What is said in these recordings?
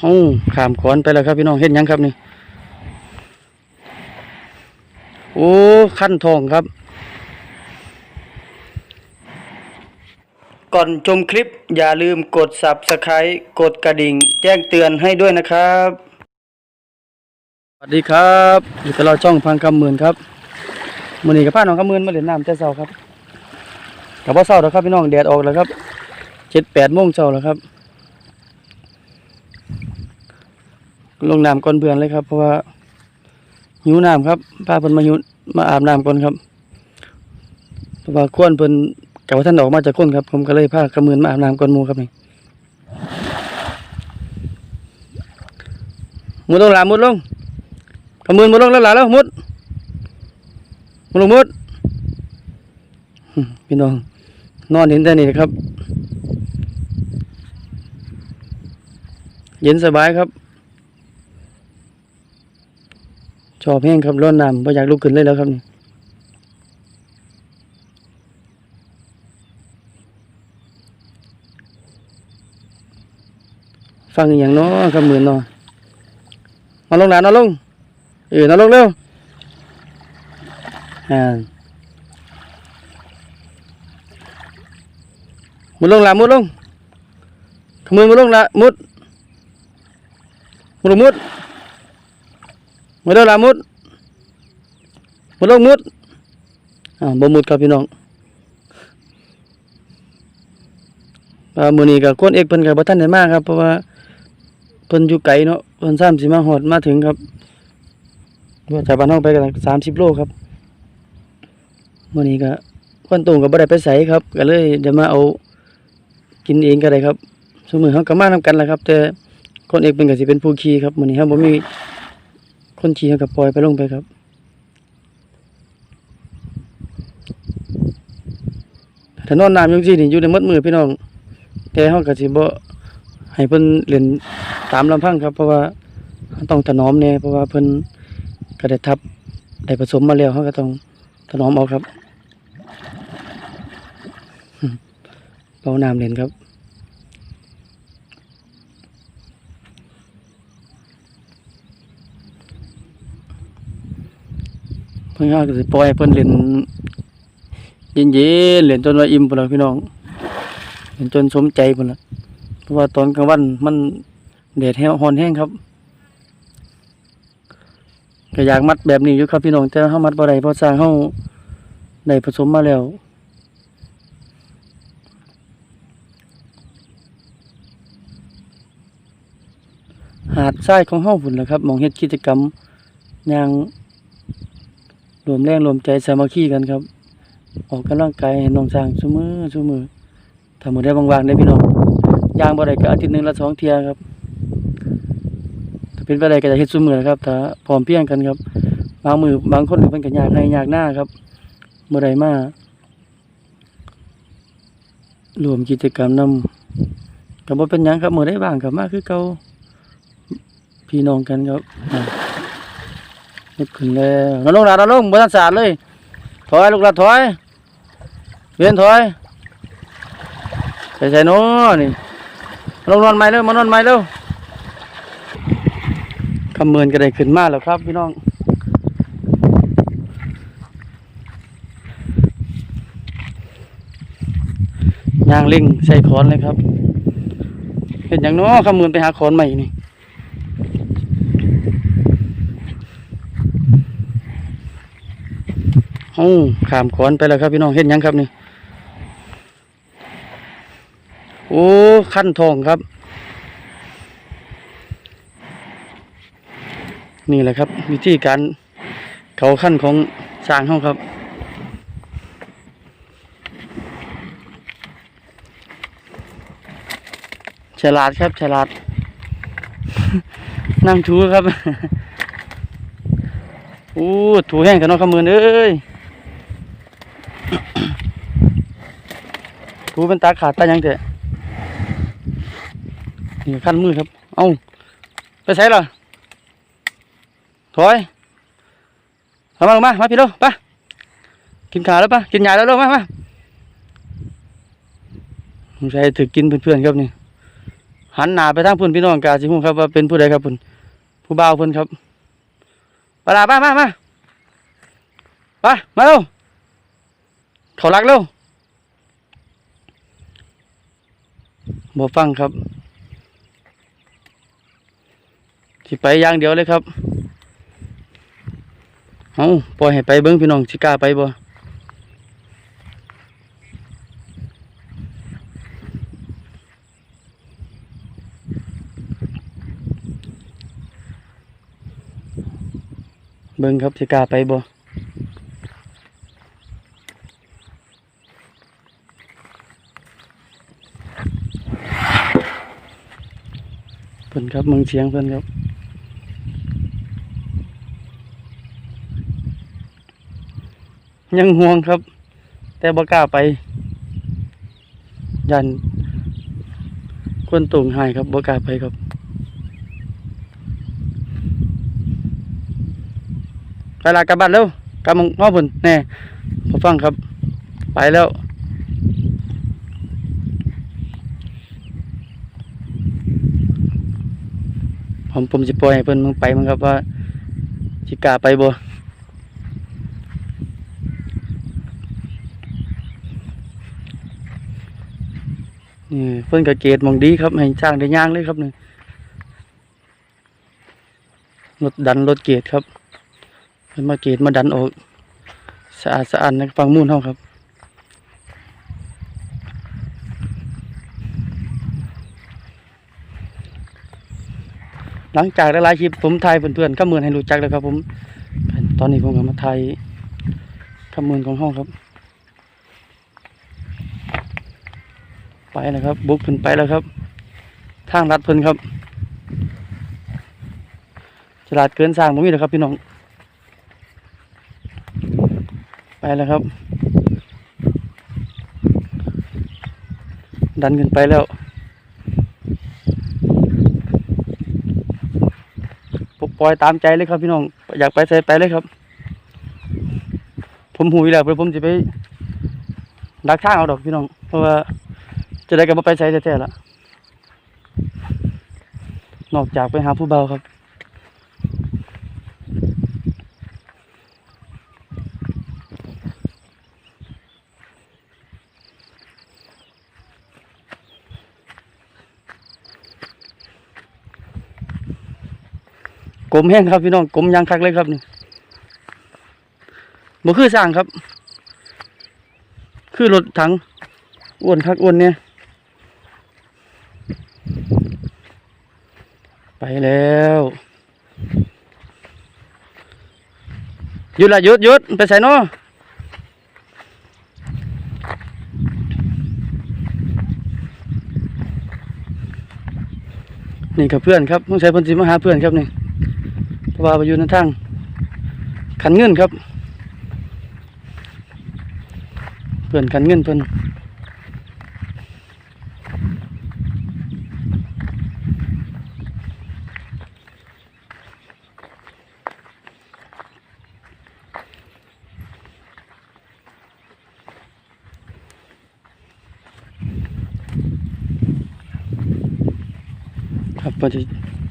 เอ้าขามขอนไปแล้วครับพี่น้องเห็นยังครับนี่ โอ้ขั้นทองครับ ก่อนชมคลิปอย่าลืมกด Subscribe กดกระดิ่ง แจ้งเตือนให้ด้วยนะครับ สวัสดีครับอยู่กับเราช่องพังคำหมื่นครับมือนี้กับพ้าน้องคำหมื่นมาเล่นน้ำแต่เช้าครับกับว่าเช้าแล้วครับพี่น้องแดดออกแล้วครับเจ็ดแปดโมงเช้าแล้วครับ ลงน้ำก่อนเพื่อเลยครับ เพราะว่าหิวน้ำครับพาเพิ่นมาหิวมาอาบน้ำก่อนครับเพราะว่าควรเพิ่นกับว่าท่านออกมาจากคนครับ ผมก็เลยพากระมือนมาอาบน้ำก่อนมูครับนี่มุดลงหลามุดลงกระมือนมุดลงแล้วหลาแล้วมุดมุดลงมุดพี่น้องนอนเห็นแต่นี่ครับ เย็นสบายครับ ชอบแห้งครับร้อนน้ำไม่อยากลุกขึ้นเลยแล้วครับนี่ฟังอย่างน้อครับเหมือนนาะมาลงหลานนอนลงเออนอนลงเร็วอ่ามุดลงหลานมุดลงขมือมุดลงละมุดมุดมุด มาเด้อลามุดมาลงมุดอ่าบ่มุดครับพี่น้องอ่ามื้อนี้ก็คนเอกเพิ่นก็บ่ทันได้มาครับ เพราะว่าเพิ่นอยู่ไกลเนาะเพิ่นซ้ำสิมาฮอดมาถึงครับว่าจากบ้านเฮาไปก็30โลครับมื้อนี้ก็คนตรงก็บ่ได้ไปไสครับก็เลยเดี๋ยวมาเอากินเองก็ได้ครับซุมื้อเฮาก็มานํกันแหละครับ แต่คนเอกเพิ่นก็สิเป็นผู้ขี่ครับมื้อนี้เฮาบ่มี คนขี่กับปล่อยไปลงไปครับถ้านอนน้ำยังซี่นี่อยู่ในหมดมือพี่น้อง แต่เฮาก็สิบ่ให้เพิ่นเล่นตามลำพังครับ เพราะว่าต้องถนอมแน่เพราะว่าเพิ่นก็ได้ทับได้ผสมมาแล้วเฮาก็ต้องถนอมเอาครับเป่าน้ำเล่นครับ เพิ่นก็สิปล่อยเพิ่นเล่นเย็นๆเล่นจนว่าอิ่มพุ่นล่ะพี่น้องเล่นจนสมใจพุ่นละเพราะว่าตอนกลางวันมันแดดแห้งร้อนแห้งครับก็อยากมัดแบบนี้อยู่ครับพี่น้องแต่เฮามัดบ่ได้เพราะสร้างเฮาได้ผสมมาแล้วหาดทรายของเฮาพุ่นละครับมองเฮ็ดกิจกรรมอย่าง รวมแรงรวมใจสามัคคีกันครับ ออกกำลังกายให้น้องสร้างซุมือซุมือถ้ามื้อได้ว่างๆได้พี่น้องย่างบ่ได้ก็อาทิตย์หนึ่งละสองเทียครับถ้าเป็นไปได้ก็จะเฮ็ดซุมือนะครับถ้าพร้อมเพรียงกันครับ บางมือบางคนก็เพิ่นก็อยากให้ยากหน้าครับบ่ได้มารวมกิจกรรมนำก็บ่เป็นหยังครับมื้อได้บ้างก็มาคือเก่าพี่น้องกันครับ นึกขึ้นแล้วนอนลงนอนลงบนทันสาดเลย ถอยลูกหลานถอยเวียนถอยใส่ใส่โน่นี่ลงนอนใหม่เร็วมานอนใหม่เร็วคำเมินก็ได้ขึ้นมาแล้วครับพี่น้องยางเล่งใส่ขอนเลยครับเห็นอย่างน้อคำเมินไปหาขอนใหม่นี่ โอ้ขามขอนไปแล้วครับพี่น้องเห็นยังครับนี่โอ้ขั้นทองครับ นี่แหละครับ วิธีการเขาขั้นของสร้างห้องครับฉลาดครับฉลาด นั่งถูครับโอ้ถูแห้งกันเนาะขมือนเอ้ย ถูเป็นตาขาดตายังเถอะนี่ขั้นมือครับ เอาไปใส่ล่ะถอยเอามาลงมามาพี่โลไปกินขาแล้วปะกินยาแล้วลงมามาผมใส่ถือกินเพื่อนๆครับนี่หันหน้าไปทางพุ่นพี่น้องกาสิฮู้ครับว่าเป็นผู้ใดครับพุ่นผู้บ่าวเพิ่นครับปลามามามาไปมาเร็ว เขารักเร็วบ่ฟังครับสิไปอย่างเดียวเลยครับเอาปล่อยให้ไปเบิ่งพี่น้องสิกล้าไปบ่เบิ่งครับสิกล้าไปบ่ เพิ่นครับมึงเสียงเพิ่นครับยังห่วงครับ แต่บ่กล้าไป ยันคนตุงหายครับบ่กล้าไปครับ ไปละกลับบ้านเร็วกลับมองพ่อพุ่นแน่พอฟังครับ ไปแล้ว ผมผมสิปล่อยให้เพิ่นมึงไปมึงครับว่าสิกล้าไปบ่นี่เพิ่นก็เกตมองดีครับให้ช่างได้ย่างเลยครับนี่รถดันรถเกตครับเพิ่นมาเกตมาดันออกสะอาดสะอาดในฟังมูนเฮาครับ หลังจากหลายๆคลิปผมถ่ายเพื่อนๆข้ามือให้รู้จักแล้วครับ ผม ตอนนี้ผมก็มาถ่ายข้ามือของห้องครับ ไปแล้วครับ บุกขึ้นไปแล้วครับ ทางลัดเพิ่นครับฉลาดเกินสร้างผมมีแล้วครับ พี่น้อง ไปแล้วครับ ดันขึ้นไปแล้ว ปล่อยตามใจเลยครับพี่น้อง อยากไปใส่ไปเลยครับ ผมหูยแล้วเพื่อผมจะไปดักทางเอาดอกพี่น้อง เพราะว่าจะได้กลับมาไปใส่แท้ๆละนอกจากไปหาผู้เบาครับ กลมแห้งครับพี่น้องกลมยางคักเลยครับนี่บ่คือสร้างครับ คือรถถังอ้วนคักอ้วนเนี่ยไปแล้วหยุดละหยุดหยุดไปใส่เนาะนี่กับเพื่อนครับต้องใช้พันธิมาหาเพื่อนครับนี่ ว่าไปอยู่ในทางขันเงินครับ เพื่อนขันเงินเพิ่นครับเพื่อจะ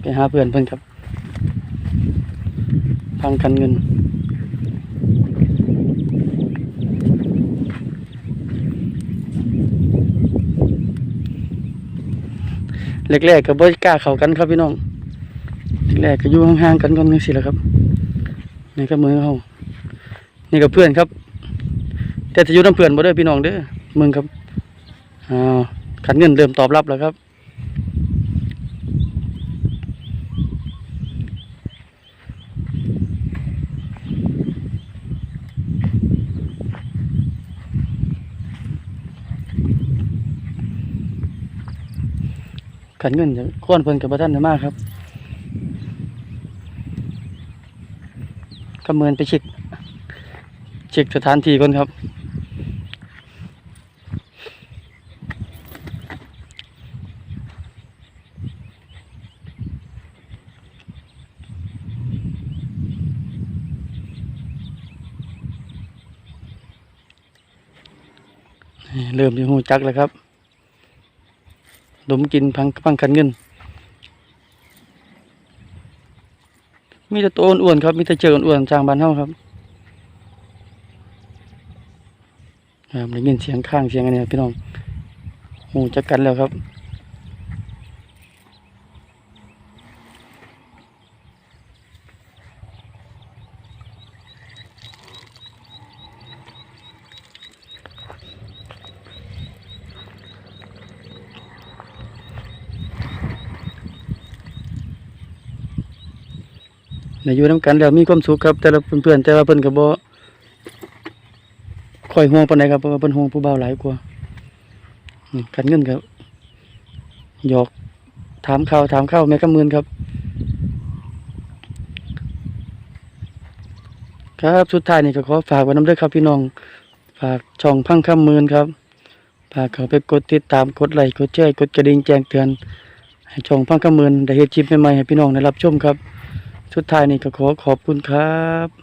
ไปหาเพื่อนเพิ่นครับ ทางการเงิน แรกๆก็บ่กล้าเข้ากันครับพี่น้องแรกๆก็อยู่ห่างๆกันก่อนจังซี่แหละครับนี่ก็มือเขานี่ก็เพื่อนครับ แต่จะอยู่น้ำเพื่อนบ่เด้อพี่น้องเด้อมึงครับอ้าวขันเงินเริ่มตอบรับแล้วครับ ขันเงินจะค้อนเพิ่นกับพระท่านมากครับก็เมือนไปเช็คเช็คสถานที่ก่อนครับเริ่มจะหูจักแล้วครับ ดมกินพังพังคันเงิน มีแต่ตัวอ้วนๆครับ มีแต่เจออ้วนๆจางบานเฮาครับครับได้ยินเสียงข้างเสียงอันนี้ครับพี่น้องหูจักกันแล้วครับ อยู่น้ำกันแล้วมีความสุขครับแต่ละเพื่อนๆแต่ว่าเพิ่นก็บ่คอยห่วงปานใดครับเพราะว่าเพิ่นห่วงผู้เบาหลายกว่ากันเงินก็หยอกถามข่าวถามข่าวแม่กำมือนครับ ครับสุดท้ายนี่ก็ขอฝากไว้น้ำเด้อครับพี่น้อง ฝากช่องพังคำมือนครับฝากเขาไปกดติดตามกดไลค์กดแชร์กดกระดิ่งแจ้งเตือนให้ช่องพังคำมือนได้เฮ็ดคลิปใหม่ๆให้พี่น้องได้รับชมครับ ชุดท้ายนี่ก็ขอขอบคุณครับ